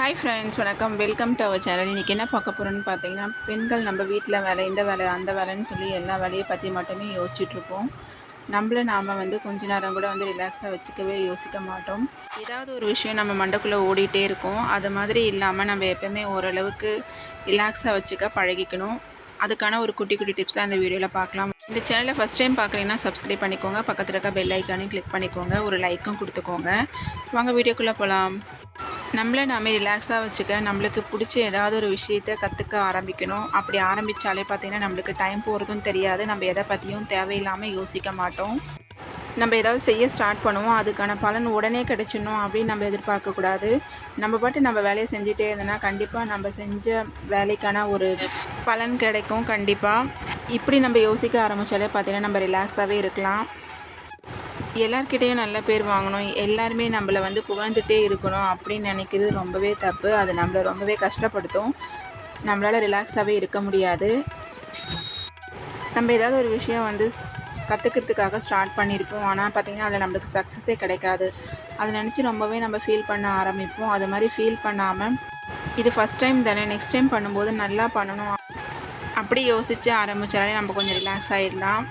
Hi friends வணக்கம். Welcome to our channel இன்றைக்கி என்ன பார்க்க போகிறோன்னு பார்த்தீங்கன்னா பெண்கள் நம்ம வீட்டில் வேலை இந்த வேலை அந்த வேலைன்னு சொல்லி எல்லா வேலையை பற்றி மட்டுமே யோசிச்சுட்ருப்போம் நம்மள நாம் வந்து கொஞ்ச நேரம் கூட வந்து ரிலாக்ஸாக வச்சுக்கவே யோசிக்க மாட்டோம். ஏதாவது ஒரு விஷயம் நம்ம மண்டக்குள்ளே ஓடிட்டே இருக்கும். அது மாதிரி இல்லாமல் நம்ம எப்போவுமே ஓரளவுக்கு ரிலாக்ஸாக வச்சுக்க பழகிக்கணும். அதுக்கான ஒரு குட்டி குட்டி டிப்ஸாக இந்த வீடியோவில் பார்க்கலாம். இந்த சேனலை ஃபஸ்ட் டைம் பார்க்குறீங்கன்னா சப்ஸ்கிரைப் பண்ணிக்கோங்க. பக்கத்தில் இருக்க பெல் ஐக்கானையும் கிளிக் பண்ணிக்கோங்க. ஒரு லைக்கும் கொடுத்துக்கோங்க. வாங்க வீடியோக்குள்ளே போகலாம் நம்மளை நாமே ரிலாக்ஸாக வச்சுக்க நம்மளுக்கு பிடிச்ச ஏதாவது ஒரு விஷயத்த கற்றுக்க ஆரம்பிக்கணும். அப்படி ஆரம்பித்தாலே பார்த்திங்கன்னா நம்மளுக்கு டைம் போகிறதும் தெரியாது. நம்ம எதை பற்றியும் தேவையில்லாமல் யோசிக்க மாட்டோம். நம்ம ஏதாவது செய்ய ஸ்டார்ட் பண்ணுவோம். அதுக்கான பலன் உடனே கிடச்சிடணும் அப்படின்னு நம்ம எதிர்பார்க்கக்கூடாது நம்ம பாட்டு நம்ம வேலையை செஞ்சுட்டே இருந்தோன்னா கண்டிப்பாக நம்ம செஞ்ச வேலைக்கான ஒரு பலன் கிடைக்கும் கண்டிப்பாக இப்படி நம்ம யோசிக்க ஆரம்பித்தாலே பார்த்திங்கன்னா நம்ம ரிலாக்ஸாகவே இருக்கலாம். எல்லார்கிட்டேயும் நல்ல பேர் வாங்கணும். எல்லாருமே நம்மளை வந்து புகழ்ந்துகிட்டே இருக்கணும் அப்படின்னு நினைக்கிறது ரொம்பவே தப்பு. அது நம்மளை ரொம்பவே கஷ்டப்படுத்தும். நம்மளால் ரிலாக்ஸாகவே இருக்க முடியாது. நம்ம ஏதாவது ஒரு விஷயம் வந்து கற்றுக்கிறதுக்காக ஸ்டார்ட் பண்ணியிருப்போம் ஆனால் பார்த்திங்கன்னா அதில் நம்மளுக்கு சக்ஸஸே கிடைக்காது. அதை நினச்சி ரொம்பவே நம்ம ஃபீல் பண்ண ஆரம்பிப்போம். அது மாதிரி ஃபீல் பண்ணாமல் இது ஃபஸ்ட் டைம் தானே நெக்ஸ்ட் டைம் பண்ணும்போது நல்லா பண்ணணும். அப்படி யோசித்து ஆரம்பித்தாலே நம்ம கொஞ்சம் ரிலாக்ஸ் ஆகிடலாம்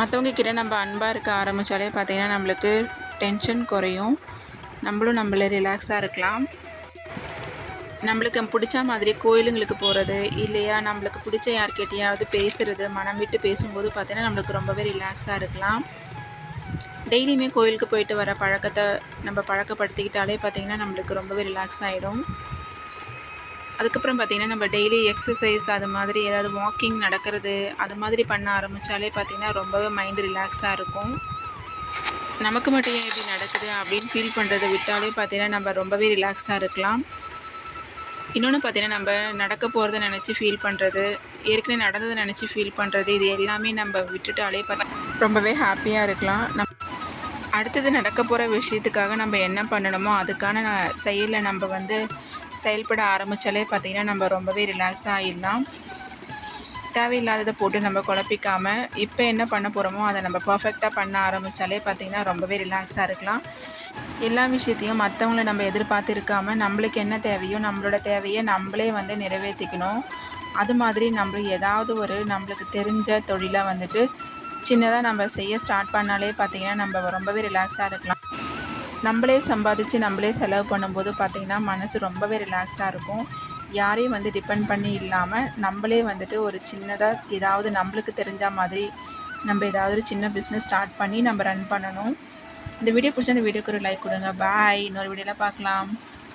மற்றவங்க கிட்ட நம்ம அன்பாக இருக்க ஆரம்பித்தாலே பார்த்திங்கன்னா நம்மளுக்கு டென்ஷன் குறையும். நம்மளும் நம்மள ரிலாக்ஸாக இருக்கலாம். நம்மளுக்கு பிடிச்ச மாதிரி கோயிலுங்களுக்கு போகிறது இல்லையா? நம்மளுக்கு பிடிச்ச யார்கிட்டையாவது பேசுகிறது மனம் விட்டு பேசும்போது பார்த்திங்கன்னா நம்மளுக்கு ரொம்பவே ரிலாக்ஸாக இருக்கலாம். டெய்லியுமே கோயிலுக்கு போயிட்டு வர பழக்கத்தை நம்ம பழக்கப்படுத்திக்கிட்டாலே பார்த்திங்கன்னா நம்மளுக்கு ரொம்பவே ரிலாக்ஸ் ஆகிடும் அதுக்கப்புறம் பார்த்திங்கன்னா நம்ம டெய்லி எக்ஸசைஸ் அது மாதிரி ஏதாவது வாக்கிங் நடக்கிறது அது மாதிரி பண்ண ஆரம்பித்தாலே பார்த்திங்கன்னா ரொம்பவே மைண்டு ரிலாக்ஸாக இருக்கும். நமக்கு மட்டும் ஏன் எப்படி நடக்குது அப்படின்னு ஃபீல் பண்ணுறதை விட்டாலே பார்த்திங்கன்னா நம்ம ரொம்பவே ரிலாக்ஸாக இருக்கலாம். இன்னொன்று பார்த்திங்கன்னா நம்ம நடக்க போகிறத நினச்சி ஃபீல் பண்ணுறது ஏற்கனவே நடந்ததை நினச்சி ஃபீல் பண்ணுறது இது எல்லாமே நம்ம விட்டுட்டாலே ரொம்பவே ஹாப்பியாக இருக்கலாம். நம் அடுத்தது நடக்க போகிற விஷயத்துக்காக நம்ம என்ன பண்ணணுமோ அதுக்கான செயலில் நம்ம வந்து செயல்பட ஆரம்பித்தாலே பார்த்திங்கன்னா நம்ம ரொம்பவே ரிலாக்ஸ் ஆகிடலாம் தேவையில்லாததை போட்டு நம்ம குழப்பிக்காமல் இப்போ என்ன பண்ண போகிறோமோ அதை நம்ம பர்ஃபெக்டாக பண்ண ஆரம்பித்தாலே பார்த்திங்கன்னா ரொம்பவே ரிலாக்ஸாக இருக்கலாம். எல்லா விஷயத்தையும் மற்றவங்கள நம்ம எதிர்பார்த்து இருக்காமல் நம்மளுக்கு என்ன தேவையோ நம்மளோட தேவையை நம்மளே வந்து நிறைவேற்றிக்கணும் அது மாதிரி நம்ம ஏதாவது ஒரு நம்மளுக்கு தெரிஞ்ச தொழிலை வந்துட்டு சின்னதாக நம்ம செய்ய ஸ்டார்ட் பண்ணாலே பார்த்திங்கன்னா நம்ம ரொம்பவே ரிலாக்ஸாக இருக்கலாம். நம்மளே சம்பாதிச்சு நம்மளே செலவு பண்ணும்போது பார்த்திங்கன்னா மனசு ரொம்பவே ரிலாக்ஸாக இருக்கும். யாரையும் வந்து டிபெண்ட் பண்ணி இல்லாமல் நம்மளே வந்துட்டு ஒரு சின்னதாக ஏதாவது நம்மளுக்கு தெரிஞ்ச மாதிரி நம்ம ஏதாவது ஒரு சின்ன பிஸ்னஸ் ஸ்டார்ட் பண்ணி நம்ம ரன் பண்ணணும். இந்த வீடியோ பிடிச்ச இந்த வீடியோக்கு ஒரு லைக் கொடுங்க. பாய் இன்னொரு வீடியோவில் பார்க்கலாம்